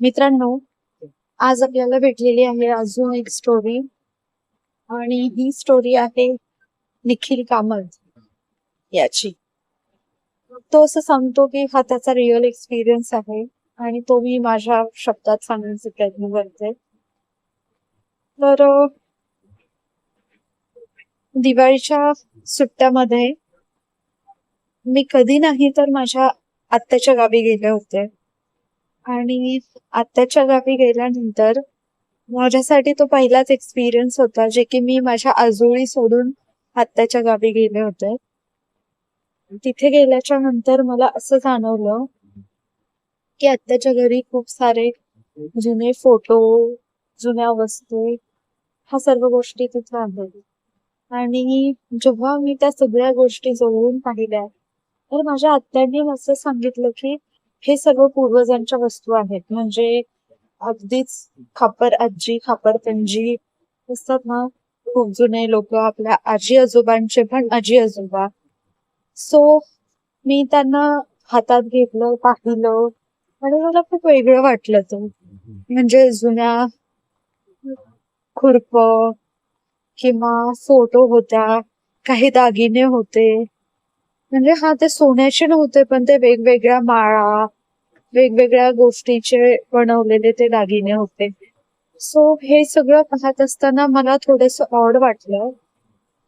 मित्रांनो आज आपल्याला भेटलेली आहे अजून एक स्टोरी आणि ही स्टोरी आहे निखिल कामत याची. तो असं सांगतो की हा त्याचा रिअल एक्सपिरियन्स आहे आणि तो मी माझ्या शब्दात सांगण्याचा प्रयत्न करते. तर दिवाळीच्या सुट्ट्यामध्ये मी कधी नाही तर माझ्या आत्याच्या गावी गेले होते. आणि आत्याच्या गावी गेल्यानंतर माझ्यासाठी तो पहिलाच एक्सपिरियन्स होता जे की मी माझ्या आजोळी सोडून आत्याच्या गावी गेले होते. तिथे गेल्याच्यानंतर मला असं जाणवलं की आत्याच्या घरी खूप सारे जुने फोटो जुन्या वस्तू ह्या सर्व गोष्टी तिथे आहेत. आणि जेव्हा मी त्या सगळ्या गोष्टी जवळून पाहिल्या तर माझ्या आत्याने असं सांगितलं की हे सर्व पूर्वजांच्या वस्तू आहेत. म्हणजे अगदीच खापर आजी खापर पणजी असतात ना खूप जुने लोक आपल्या आजी आजोबांचे पण आजी आजोबा. सो मी त्यांना हातात घेतलं पाहिलं आणि मला खूप वेगळं वाटलं तो. म्हणजे जुन्या खुरप किंवा फोटो होत्या काही दागिने होते. म्हणजे हा ते सोन्याचे नव्हते पण ते वेगवेगळ्या माळा वेगवेगळ्या गोष्टीचे बनवलेले ते दागिने होते. सो हे सगळं पाहत असताना मला थोडस ऑड वाटलं.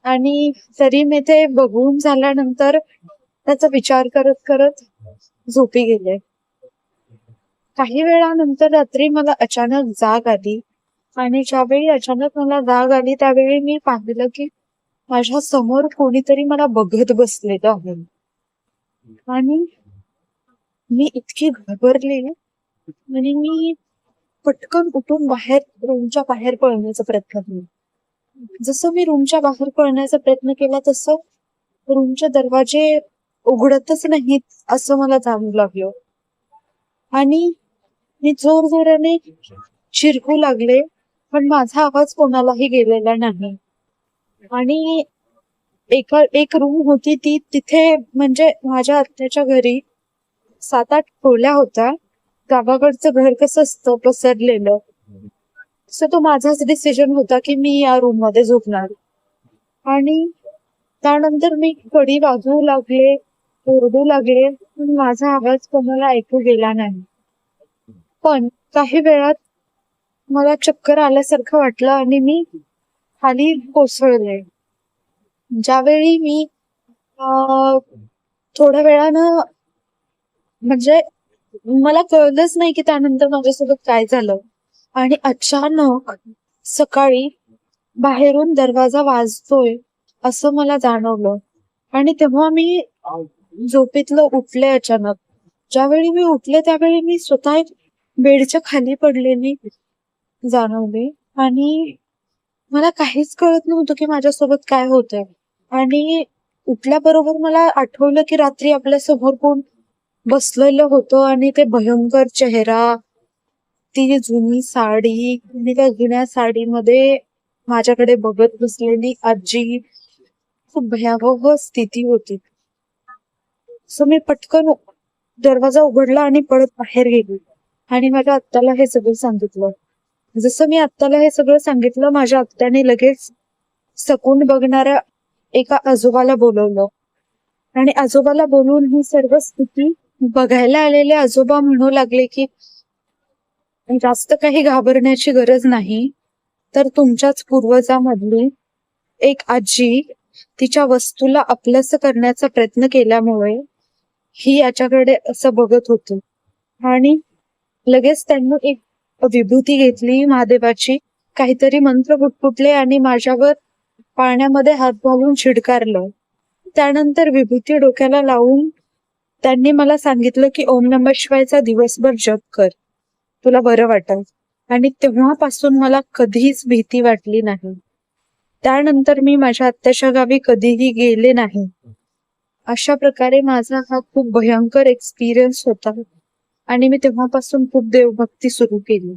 आणि तरी मी ते बघून झाल्यानंतर त्याचा विचार करत करत झोपी गेले. काही वेळानंतर रात्री मला अचानक जाग आली. आणि ज्यावेळी अचानक मला जाग आली त्यावेळी मी पाहिलं की माझ्यासमोर कोणीतरी मला बघत बसलेलं आहे. आणि मी इतकी घाबरले म्हणजे मी पटकन उठून बाहेर रूमच्या बाहेर पळण्याचा प्रयत्न केला. जसं मी रूमच्या बाहेर पळण्याचा प्रयत्न केला तसं रूमचे दरवाजे उघडतच नाहीत असं मला जाणू लागलं. आणि मी जोर जोराने चिरकू लागले पण माझा आवाज कोणालाही गेलेला नाही. आणि एका एक रूम होती ती तिथे म्हणजे माझ्या आत्याच्या घरी सात आठ खोल्या होत्या. गावाकडचं घर कसं असतं? पसरलेलं. सो तो माझाच डिसिजन होता की मी या रूममध्ये झोपणार. आणि त्यानंतर मी कडी वाजवू लागले ओरडू लागले. पण माझा आवाज कोणाला ऐकू गेला नाही. पण काही वेळात मला चक्कर आल्यासारखं वाटलं आणि मी खाली कोसळले. ज्यावेळी मी थोड्या वेळानं म्हणजे मला कळलंच नाही की त्यानंतर माझ्यासोबत काय झालं. आणि अचानक सकाळी बाहेरून दरवाजा वाजतोय असं मला जाणवलं. आणि तेव्हा मी झोपेतलं उठले अचानक. ज्यावेळी मी उठले त्यावेळी मी स्वतः बेडच्या खाली पडलेली जाणवले. आणि मला काहीच कळत नव्हतं की माझ्यासोबत काय होतंय. आणि उठल्याबरोबर मला आठवलं की रात्री आपल्यासमोर कोण बसलेलं होतं आणि ते भयंकर चेहरा ती जुनी साडी आणि त्या जुन्या साडीमध्ये माझ्याकडे बघत बसलेली आजी खूप भयावह स्थिती होती. सो मी पटकन दरवाजा उघडला आणि पळत बाहेर गेली. आणि माझ्या आत्याला हे सगळं सांगितलं. जसं मी आत्याला हे सगळं सांगितलं माझ्या आत्याने लगेच सकून बघणाऱ्या एका आजोबाला बोलवलं. आणि आजोबाला बोलवून ही सर्व स्थिती बघायला आलेले आजोबा म्हणू लागले की जास्त काही घाबरण्याची गरज नाही. तर तुमच्याच पूर्वजामधली एक आजी तिच्या वस्तूला आपलंस करण्याचा प्रयत्न केल्यामुळे ही याच्याकडे असं बघत होती. आणि लगेच त्यांनी एक विभूती घेतली महादेवाची. काहीतरी मंत्र फुटफुटले आणि माझ्यावर पाण्यामध्ये हात घालून छिडकारलं त्यानंतर विभूती डोक्याला लावून त्यांनी मला सांगितलं की ओम नम शिवायचा दिवसभर जप कर. तुला बरं वाटेल. आणि तेव्हापासून मला कधीच भीती वाटली नाही. त्यानंतर मी माझ्या आत्याच्या गावी कधीही गेले नाही. अशा प्रकारे माझा हा खूप भयंकर एक्सपिरियन्स होता. आणि मी तेव्हापासून खूप देवभक्ती सुरू केली.